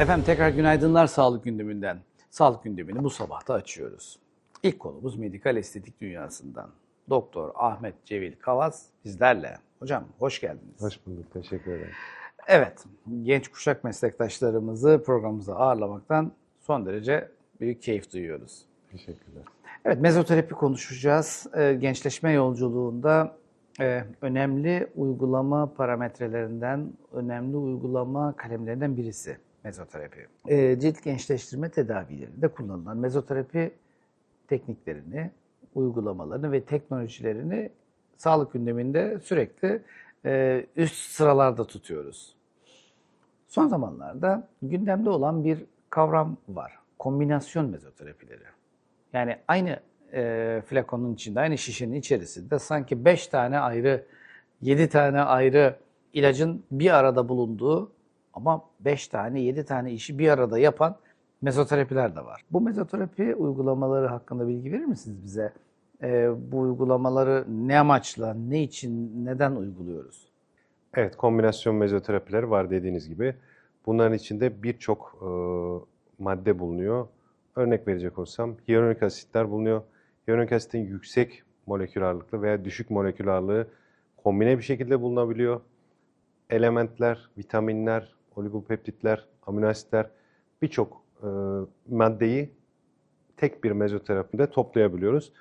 Efendim tekrar günaydınlar sağlık gündeminden. Sağlık gündemini bu sabah da açıyoruz. İlk konumuz medikal estetik dünyasından. Doktor Ahmet Cevil Kavaz bizlerle. Hocam hoş geldiniz. Hoş bulduk, teşekkür ederim. Evet, genç kuşak meslektaşlarımızı programımıza ağırlamaktan son derece büyük keyif duyuyoruz. Teşekkürler. Evet, mezoterapi konuşacağız. Ee, gençleşme yolculuğunda e, önemli uygulama parametrelerinden, önemli uygulama kalemlerinden birisi mezoterapi. Ee, cilt gençleştirme tedavilerinde kullanılan mezoterapi tekniklerini, uygulamalarını ve teknolojilerini sağlık gündeminde sürekli e, üst sıralarda tutuyoruz. Son zamanlarda gündemde olan bir kavram var. Kombinasyon mezoterapileri. Yani aynı e, flakonun içinde, aynı şişenin içerisinde sanki 5 tane ayrı, 7 tane ayrı ilacın bir arada bulunduğu ama 5 tane, 7 tane işi bir arada yapan mezoterapiler de var. Bu mezoterapi uygulamaları hakkında bilgi verir misiniz bize? E, bu uygulamaları ne amaçla, ne için, neden uyguluyoruz? Evet, kombinasyon mezoterapileri var dediğiniz gibi. Bunların içinde birçok e, madde bulunuyor. Örnek verecek olsam hyaluronik asitler bulunuyor. Hyaluronik asitin yüksek molekül ağırlıklı veya düşük molekül ağırlığı kombine bir şekilde bulunabiliyor. Elementler, vitaminler, oligopeptitler, amino asitler birçok e, maddeyi tek bir mezoterapide toplayabiliyoruz.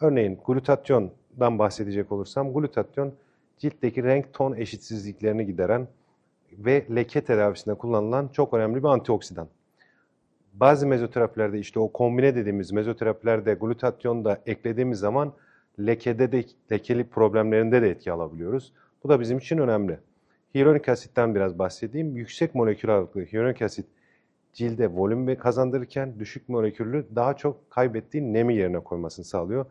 Örneğin glutatyondan bahsedecek olursam glutatyon ciltteki renk ton eşitsizliklerini gideren ve leke tedavisinde kullanılan çok önemli bir antioksidan. Bazı mezoterapilerde işte o kombine dediğimiz mezoterapilerde glutatyon da eklediğimiz zaman lekede de lekeli problemlerinde de etki alabiliyoruz. Bu da bizim için önemli. Hyaluronik asitten biraz bahsedeyim. Yüksek molekül ağırlıklı hyaluronik asit cilde volüm kazandırırken düşük moleküllü daha çok kaybettiği nemi yerine koymasını sağlıyor.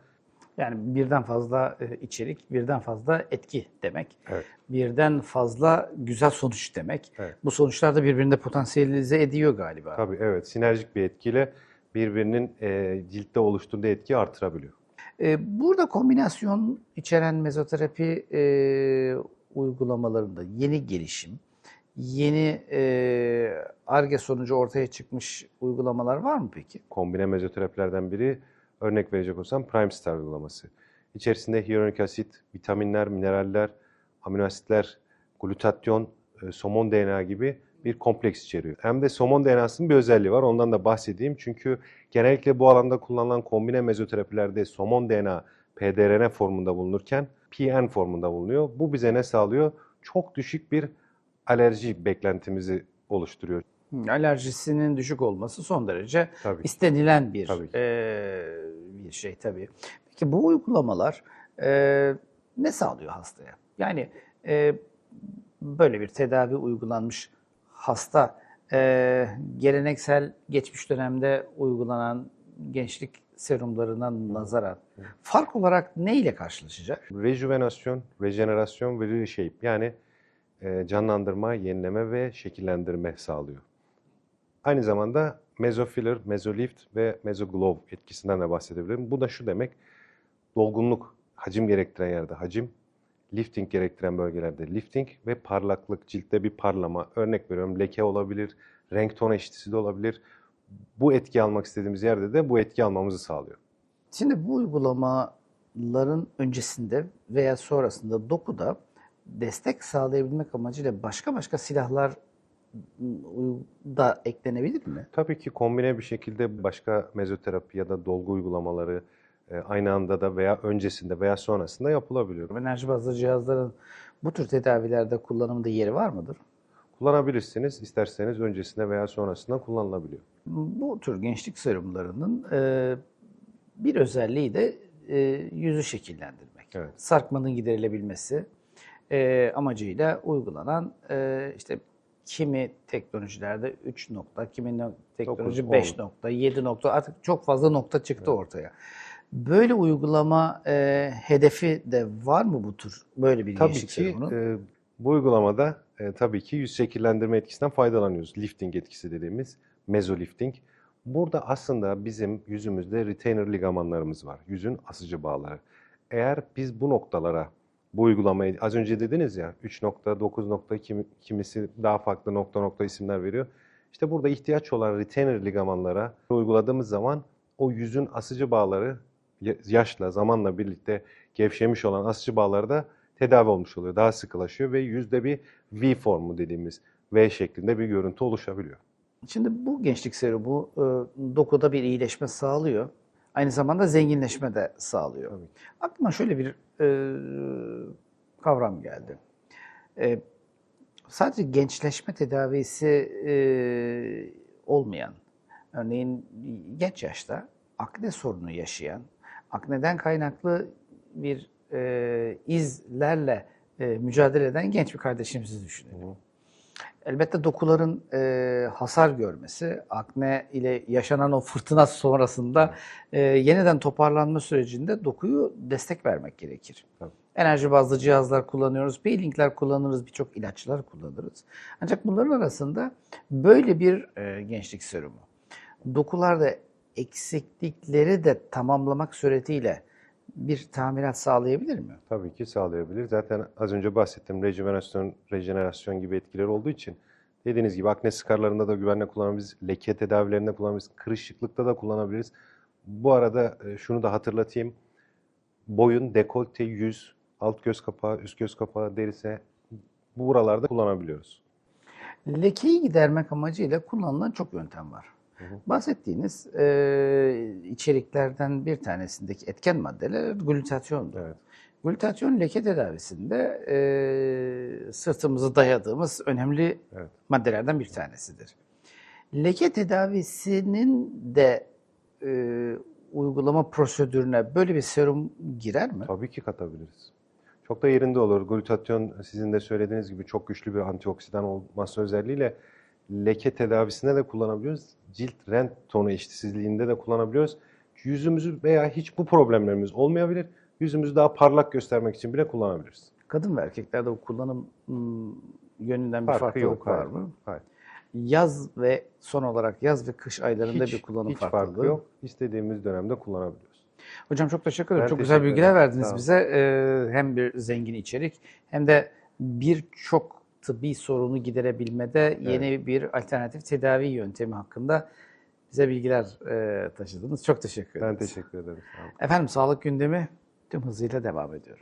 Yani birden fazla e, içerik, birden fazla etki demek. Evet. Birden fazla güzel sonuç demek. Evet. Bu sonuçlar da birbirine potansiyelize ediyor galiba. Tabii evet sinerjik bir etkiyle birbirinin e, ciltte oluşturduğu etkiyi artırabiliyor. E, burada kombinasyon içeren mezoterapi e, uygulamalarında yeni gelişim, yeni e, ARGE sonucu ortaya çıkmış uygulamalar var mı peki? Kombine mezoterapilerden biri örnek verecek olsam Prime Star uygulaması. İçerisinde hyaluronik asit, vitaminler, mineraller, amino asitler, glutatyon, e, somon DNA gibi bir kompleks içeriyor. Hem de somon DNA'sının bir özelliği var. Ondan da bahsedeyim. Çünkü genellikle bu alanda kullanılan kombine mezoterapilerde somon DNA pDRN formunda bulunurken PN formunda bulunuyor. Bu bize ne sağlıyor? Çok düşük bir alerji beklentimizi oluşturuyor. Hı, Alerjisinin düşük olması son derece Tabii. istenilen bir Tabii e, bir şey tabii. Peki bu uygulamalar e, ne sağlıyor hastaya? Yani e, böyle bir tedavi uygulanmış hasta e, geleneksel geçmiş dönemde uygulanan gençlik serumlarına nazaran fark olarak ne ile karşılaşacak? Rejuvenasyon, rejenerasyon ve reshape yani e, canlandırma, yenileme ve şekillendirme sağlıyor. Aynı zamanda mezofiller, mezolift ve mezoglow etkisinden de bahsedebilirim. Bu da şu demek, dolgunluk, hacim gerektiren yerde hacim, lifting gerektiren bölgelerde lifting ve parlaklık, ciltte bir parlama. Örnek veriyorum leke olabilir, renk ton eşitisi de olabilir. Bu etki almak istediğimiz yerde de bu etki almamızı sağlıyor. Şimdi bu uygulamaların öncesinde veya sonrasında dokuda destek sağlayabilmek amacıyla başka başka silahlar da eklenebilir mi? Tabii ki kombine bir şekilde başka mezoterapi ya da dolgu uygulamaları e, aynı anda da veya öncesinde veya sonrasında yapılabiliyor. Enerji bazlı cihazların bu tür tedavilerde kullanımında yeri var mıdır? Kullanabilirsiniz isterseniz öncesinde veya sonrasında kullanılabiliyor. Bu tür gençlik serumlarının e, bir özelliği de e, yüzü şekillendirmek. Evet. Sarkmanın giderilebilmesi e, amacıyla uygulanan e, işte kimi teknolojilerde 3 nokta, kimi no- teknoloji Dokuz, 5 on. nokta, 7 nokta artık çok fazla nokta çıktı ortaya. Böyle uygulama e, hedefi de var mı bu tür böyle bir Tabii gençlik ki serumunun? e, bu uygulamada e, tabii ki yüz şekillendirme etkisinden faydalanıyoruz. Lifting etkisi dediğimiz mezolifting. Burada aslında bizim yüzümüzde retainer ligamanlarımız var. Yüzün asıcı bağları. Eğer biz bu noktalara bu uygulamayı az önce dediniz ya 3 nokta, 9 nokta kimi- kimisi daha farklı nokta nokta isimler veriyor. İşte burada ihtiyaç olan retainer ligamanlara uyguladığımız zaman o yüzün asıcı bağları ya- yaşla, zamanla birlikte gevşemiş olan asıcı bağları da tedavi olmuş oluyor. Daha sıkılaşıyor ve yüzde bir V formu dediğimiz V şeklinde bir görüntü oluşabiliyor. Şimdi bu gençlik serumu e, dokuda bir iyileşme sağlıyor. Aynı zamanda zenginleşme de sağlıyor. Tabii. Aklıma şöyle bir e, kavram geldi. E, sadece gençleşme tedavisi e, olmayan, örneğin genç yaşta akne sorunu yaşayan, akneden kaynaklı bir e, izlerle e, mücadele eden genç bir kardeşimizi düşünelim. Elbette dokuların e, hasar görmesi, akne ile yaşanan o fırtına sonrasında e, yeniden toparlanma sürecinde dokuyu destek vermek gerekir. Tabii. Enerji bazlı cihazlar kullanıyoruz, peelingler kullanırız, birçok ilaçlar kullanırız. Ancak bunların arasında böyle bir e, gençlik serumu, dokularda eksiklikleri de tamamlamak suretiyle bir tamirat sağlayabilir mi? Tabii ki sağlayabilir. Zaten az önce bahsettim rejenerasyon, rejenerasyon gibi etkileri olduğu için dediğiniz gibi akne skarlarında da güvenle kullanabiliriz, leke tedavilerinde kullanabiliriz, kırışıklıkta da kullanabiliriz. Bu arada e, şunu da hatırlatayım. Boyun, dekolte, yüz, alt göz kapağı, üst göz kapağı, derisi bu buralarda kullanabiliyoruz. Lekeyi gidermek amacıyla kullanılan çok yöntem var. Hı. Bahsettiğiniz e, içeriklerden bir tanesindeki etken maddeler glutatyondur. Evet. Glutatyon leke tedavisinde e, sırtımızı dayadığımız önemli Evet. maddelerden bir tanesidir. Leke tedavisinin de e, uygulama prosedürüne böyle bir serum girer mi? Tabii ki katabiliriz. Çok da yerinde olur. Glutatyon sizin de söylediğiniz gibi çok güçlü bir antioksidan olması özelliğiyle leke tedavisinde de kullanabiliyoruz. Cilt rent tonu eşitsizliğinde de kullanabiliyoruz. Yüzümüzü veya hiç bu problemlerimiz olmayabilir. Yüzümüzü daha parlak göstermek için bile kullanabiliriz. Kadın ve erkeklerde bu kullanım yönünden bir Farkı farklılık yok, var hayır. mı? Hayır. Yaz ve son olarak yaz ve kış aylarında Hiç, bir kullanım hiç farklılığı. farkı yok. İstediğimiz dönemde kullanabiliyoruz. Hocam çok teşekkür ederim. Ben çok güzel teşekkür bilgiler ederim. verdiniz olun. bize. Ee, hem bir zengin içerik hem de birçok tıbbi sorunu giderebilmede yeni bir alternatif tedavi yöntemi hakkında bize bilgiler e, taşıdınız. Çok teşekkür Ben ederiz. teşekkür ederim. Sağ olun. Efendim sağlık gündemi tüm hızıyla devam ediyor.